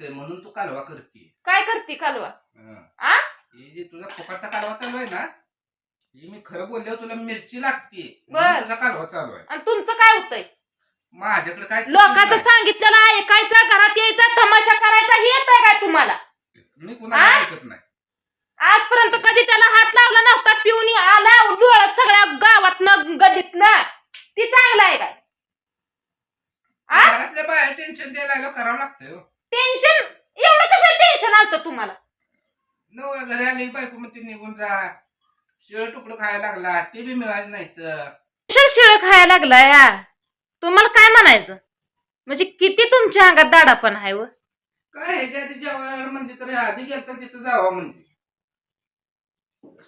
ते म्हणून तू कालवा करते काय करते कालवा आ? ही जी तुझा फुकटचा कालवा चालू आहे ना ही मी खरं बोलल्यावर तुला मिरची लागते बर. तुझा कालवा चालू आहे आणि तुमचं काय होतंय माझ्याकडे काय लोकांचं नाही. सांगितलेलं ऐकायचं घरात यायचा तमाशा करायचा हे येतंय काय तुम्हाला मी कुणाला आ? ऐकत नाही आजपर्यंत कधी त्याला हात लावला नव्हता पिऊन आला डोळत सगळ्या गावात न गलीत न ती चांगलं आहे काय आ? घरातल्या बाहेर टेन्शन द्यायला लागलं करावं लागतं हो. टेन्शन एवढं कसं टेन्शन आलं तुम्हाला? नवऱ्या घरी आली बायको मग ती निघून जा. शिळ तुकडं खायला लागला ते बी मिळाले नाहीत. कशाला शिळ खायला लागलाय या? तुम्हाला काय म्हणायचं? म्हणजे किती तुमच्या अंगात दाडापण आहे व? काय ह्याच्या आधी जेवायला म्हणते तर आधी गेलता तिथं जावा म्हणते.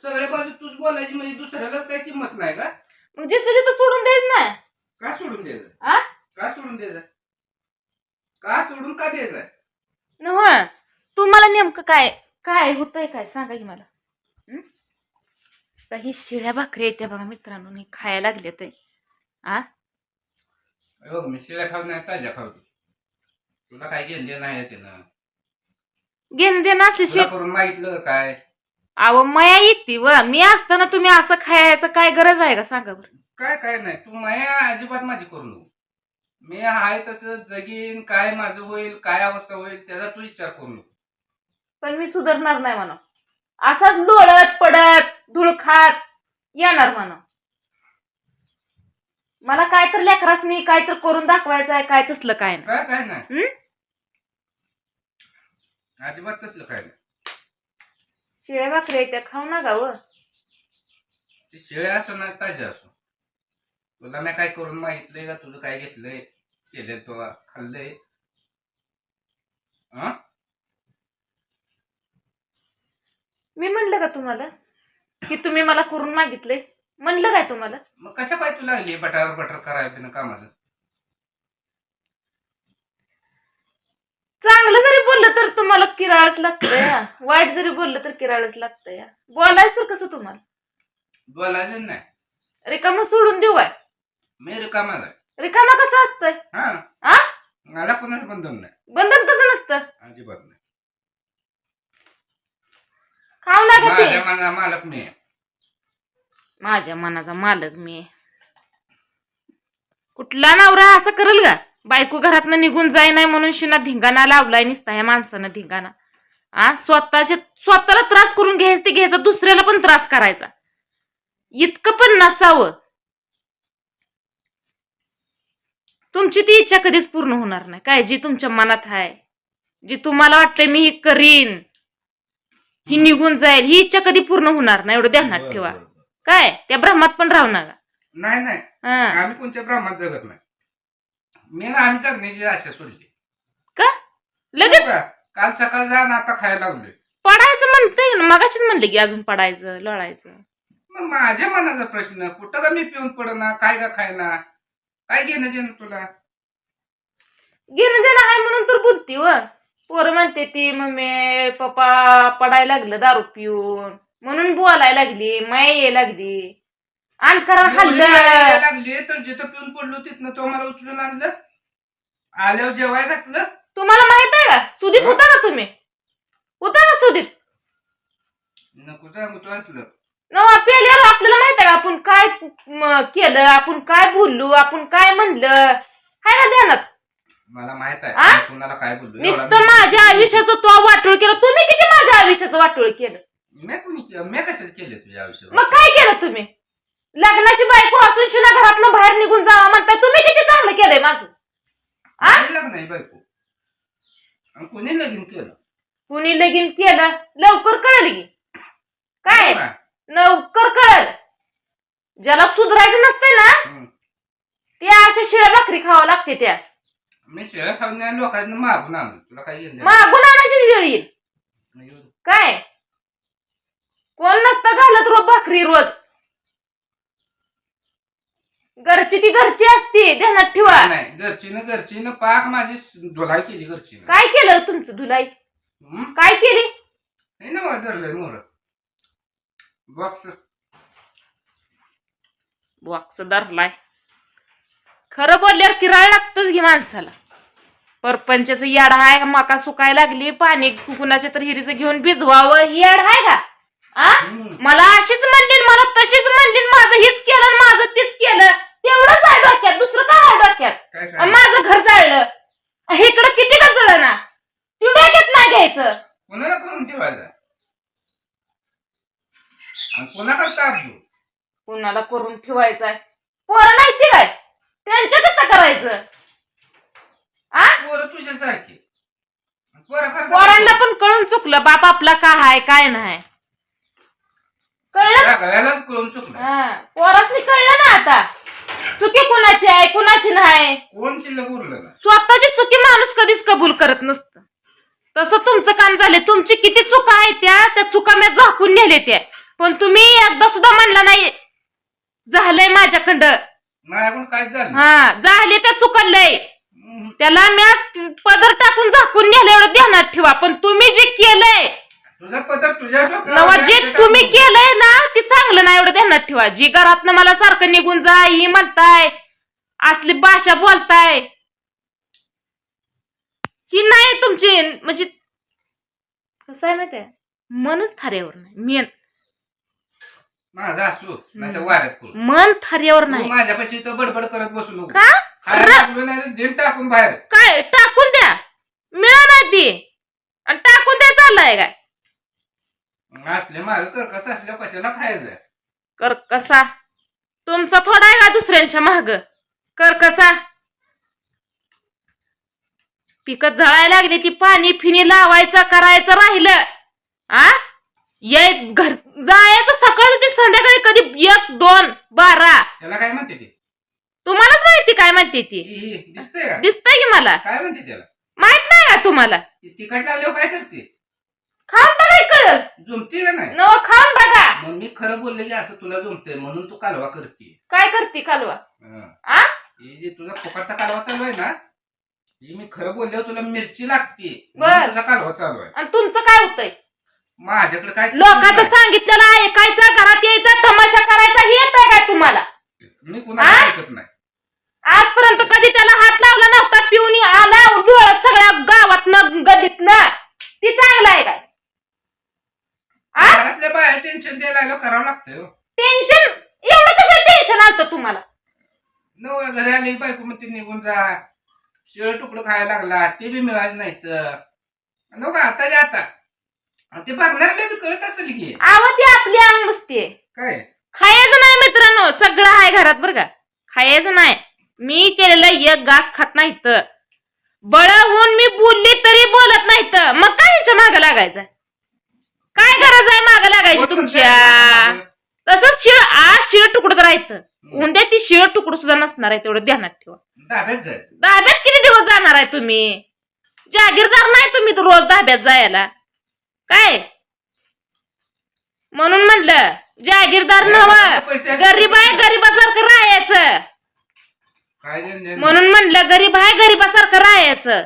सगळ्या बाजू तूच बोलायची म्हणजे दुसऱ्यालाच काही किंमत नाही का? मग जिथलं तिथं सोडून द्यायच ना का सोडून द्यायचं? आ? का सोडून द्यायचं? का सोडून का द्यायचं नव तुम्हाला नेमकं काय काय होतंय काय सांगा की मला. हं? आता ही शिळ्या भाकरी येत्या बघा मित्रांनो मी खायला लागले ते. आ? बघ मी शिळ्या खाऊ नाही ताज्या खाऊ तुला काय घेणं नाही त्यानं? घेणं देणं असली तुला करून मागितलं काय? अहो मया येते व. मी असताना तुम्ही असं खायचं काय गरज आहे का? सांगा बरं. काय काय नाही. तू माया अजिबात माझी करू नको. मी आहे तसं जगीन काय माझं होईल काय अवस्था होईल त्याचा तू विचार करू नको. पण मी सुधारणार नाही म्हणा. असाच लोळत पडत धूळ खात येणार म्हणा. मला काय तर लेकरासनी काय तर करून दाखवायचं आहे काय तसलं काय नाही. काय काय नाही. हं? अजिबात तसलं काय नाही. शिळ्या भाकरी त्या खाऊ ना गाव ते शेळ्या असो ना ताज्या असो. तुला मी काय करून मागितलंय का? तुझं काय घेतलंय? केलंय तो खाल्लंय. हं? मी म्हणलं का तुम्हाला? की तुम्ही मला करून मागितले म्हणलं काय तुम्हाला? मग कशा पाय तुला लागली बटार बटर करायला बिना कामाचं? चांगलं जरी बोललं तर तुम्हाला किराळच लागतंय हा. वाईट जरी बोललं तर किराळच लागतंय हा. बोलायचं तर कसं तुम्हाला? बोलायचं नाही. रिकामं सोडून देऊ काय? मी रिकामाच आहे. रिकामा कसं असतंय? हा. आ? मला कोणाचं बंधन नाही. बंधन कसं नसतं? अजिबात नाही. खाऊ नका ते. माझ्या मना मालक मी आहे. माझ्या मनाचा मालक मी कुठला नवरा असं करेल का? बायको घरातनं निघून जाय नाही म्हणून शिना धिंगाणा लावलाय निसता या माणसानं धिंगाणा. आ? स्वतःचे स्वतःला त्रास करून घ्यायचं ते घ्यायचा दुसऱ्याला पण त्रास करायचा. इतकं पण नसावं. तुमची ती इच्छा कधीच पूर्ण होणार नाही. काय? जी तुमच्या मनात आहे. जी तुम्हाला वाटतंय मी ही करीन ही निघून जाईल ही इच्छा कधी पूर्ण होणार नाही. एवढं ध्यानात ठेवा. काय? त्या भ्रमात पण राहू नका. नाही नाही. हा. आम्ही कोणत्या ब्राह्मणात जगत नाही. मी ना आम्ही जगण्याची आशा सोडली. का? लगेच? काल सकाळ जा ना आता खायला लागलोय. पडायचं म्हणतंय. ना मगाशीच म्हणले की अजून पडायचं लढायचं मग माझ्या मनाचा प्रश्न कुठं का मी पिऊन पडना काय का खायना काय घेणं देणं तुला? घेणं देणं आहे म्हणून तर बोलती व. पोरं म्हणते ती मम्मी पप्पा पडायला लागलं दारू पिऊन. म्हणून बोलायला लागली माया यायला लागली. अंतकरा एवढी माया यायला खाल्लं लागली तर जिथं पिऊन पडलो तिथनं तो मला उचलून आणलं. आल्यावर जेवाय घातलं. तुम्हाला माहीत आहे का? सुदीत होता का तुम्ही? होता का सुदीत नको सांगू तू असलं. नवा पेल्यावर आपल्याला माहीत आहे का? आपण काय म, केलं आपण काय बोललो आपण काय म्हणलं? हाय ना ध्यानात? मला माहीत आहे. आ? मी कुणाला काय बोललो? एवढा नुसतं मी- माझ्या आयुष्याचं तो वाटोळ केलं. तुम्ही किती माझ्या आयुष्याचं वाटोळ केलं? मी कुणी केलं मी कशाच केलं तुझ्या आयुष्यात मग काय केलं तुम्ही? लग्नाची बायको असून शिना घरातनं बाहेर निघून जावा म्हणताय. तुम्ही किती चांगलं केलंय माझं? आ? नाही लग्न आहे बायको. आणि कुणी लगीन केलं? कुणी लगीन केलं? लवकर कळलं की. काय. लवकर कळल. ज्याला सुधरायचं नसतंय ना हम्म. ते अशा शिळ्या भाकरी खावा लागते त्या मी शेळ्या खाऊन नाही लोकांना मागून आणलं. तुला? मागून आणायचीच वेळ येईल. नाही. काय? कोण नसतं घालत रोज भाकरी रोज. घरची ती घरची असते ध्यानात ठेवा. नाही घरचीनं घरचीनं पाक माझी स- धुलाई केली घरचीनं. काय केलं तुमचं धुलाई? हम्म? काय केली? हे ना धरलंय मोर. बॉक्स. बॉक्स धरलाय. खरं बोलल्यावर किराळ लागतच घे माणसाला. परपंचाचं याड आहे मका सुकायला लागली पाणी कुणाच्या तर हिरीचं घेऊन भिजवावं ही याड आहे का? आ. मला अशीच म्हणली मला तशीच म्हणली माझं हेच केलं माझं तेच केलं. तेवढंच आहे डोक्यात दुसरं काय आहे डोक्यात काय आणि काय माझं घर जाळलं इकडं किती का जळ ना ती डोक्यात नाही घ्यायचं कोणाला करून ठेवायचा आणि कोणा करता अब्दू कुणाला करून ठेवायचंय? पोरं नाही काय? त्यांच्यात करायचं. आ? पोरं तुझ्यासारखी. पोरं करतात पोरांना पण कळून चुकलं बाप आपला काय आहे काय नाही. कळलं? सगळ्यालाच कळून चुकलं. हा पोरासनी कळलं ना आता. चुकी कुणाची आहे कुणाची नाही? कोण शिल्लक उरलं ना स्वतःची चुकी माणूस कधीच कबूल करत नसतं. तसं तुमचं काम झाले तुमची किती चुका आहेत त्या त्या चुका मी झाकून नेले त्या. पण तुम्ही एकदा सुद्धा म्हणला नाही झालंय माझ्याकडं. माझ्याकडून काय झालं? हा झाले त्या चुकलंय. त्याला मी पदर टाकून झाकून नेलं एवढं ध्यानात ठेवा. पण तुम्ही जे केलंय तुझा पदर तुझ्या नवा जे तुम्ही टाकून. केलंय ना ते चांगलं नाही एवढं ध्यानात ठेवा. जी घरातनं मला सारखं निघून जा ही म्हणताय असली भाषा बोलताय. ही नाही तुमची म्हणजे कसं आहे माहितीये? मनच थाऱ्यावर नाही. मेन माझा असू नाही तर वाऱ्यात करू मन थाऱ्यावर तू नाही. माझ्यापाशी इथं बडबड करत बसू नको. का? खायला नाही तर दिल टाकून बाहेर. काय? टाकून द्या. मिळा नाही ती. आणि टाकून द्या चाललाय काय? असले माग कर कसं असल्या कशाला खायचं? कर कसा तुमचा थोडा आहे का दुसऱ्यांच्या महाग कर कसा पिकं जळायला लागली की पाणी फिनी लावायचं करायचं राहिलं. आ? ये घर जायचं सकाळी ते संध्याकाळी कधी एक दोन बारा? त्याला काय म्हणते ते? तुम्हालाच माहिती काय म्हणते ती? ही- ही, दिसतंय का? दिसतंय की मला? काय म्हणते त्याला? माहीत नाही का तुम्हाला? ती तिखट लागल्यावर काय करते? खाऊन बघा कळल जमते का नाही? न खाऊन बघा. मग मी खरं बोलले की असं तुला जमतंय म्हणून तू कालवा करते. काय करते कालवा? आ? ही जी तुझा फुकटचा कालवा चालू आहे ना ही मी खरं बोलल्यावर तुला मिरची लागते. बर. तुझा कालवा चालू आहे. आणि तुमचं काय होतंय? माझ्याकडे काय लोकांचं सांगितलेलं ऐकायचं घरात यायचं तमाशा करायचा हे येतंय काय तुम्हाला? मी कुणाला आ? ऐकत नाही. आजपर्यंत कधी त्याला हात लावला नव्हता पिऊन आला डोळ्यात सगळ्या गावात न गलीत न ती चांगलं आहे काय? आ? घरातल्या बाहेर टेन्शन द्यायला लागलं करावं लागतं हो. टेन्शन एवढं कसं टेन्शन आलं तुम्हाला? घरी आली बायको मग ती निघून जा. शिळ तुकडं खायला लागला ते बी मिळाले नाहीत. नको आता जे आता. ते बघणाऱ्याला बी कळत असेल की. आवा ती आपली अंग मस्ती काय? खायचं नाही मित्रांनो सगळं आहे घरात बरं का. खायचं नाही. मी केलेलं एक घास खात नाही तर बळ होऊन मी बोलली तरी बोलत नाही तर मग काय ह्याच्या मागं लागायचं? काय गरज आहे मागं लागायची तुमच्या? तसंच शिळ आज शिळ तुकडं राहतं. उद्या ती शिळ तुकडं सुद्धा नसणार आहे तेवढं ध्यानात ठेवा. दाब्यात जाय दाब्यात किती दिवस जाणार आहे तुम्ही? जागीरदार नाही तुम्ही तर रोज दाब्यात जायला. काय? म्हणून म्हणलं जागीरदार नव गरीब आहे गरीबासारखं राहायचं. म्हणून म्हणलं गरीब आहे गरीबासारखं राहायचं.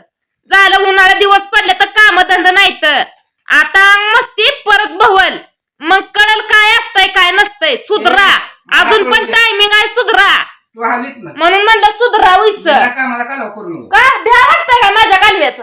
झालं उन्हाळा दिवस पडले तर काम धंद नाही तर आता मस्ती परत भवल मग कळल काय असतंय काय नसतंय? सुधरा. अजून पण टायमिंग आहे सुधरा. म्हणून म्हणलं सुधरा का? भ्या वाटतंय का माझ्या कालव्याचं?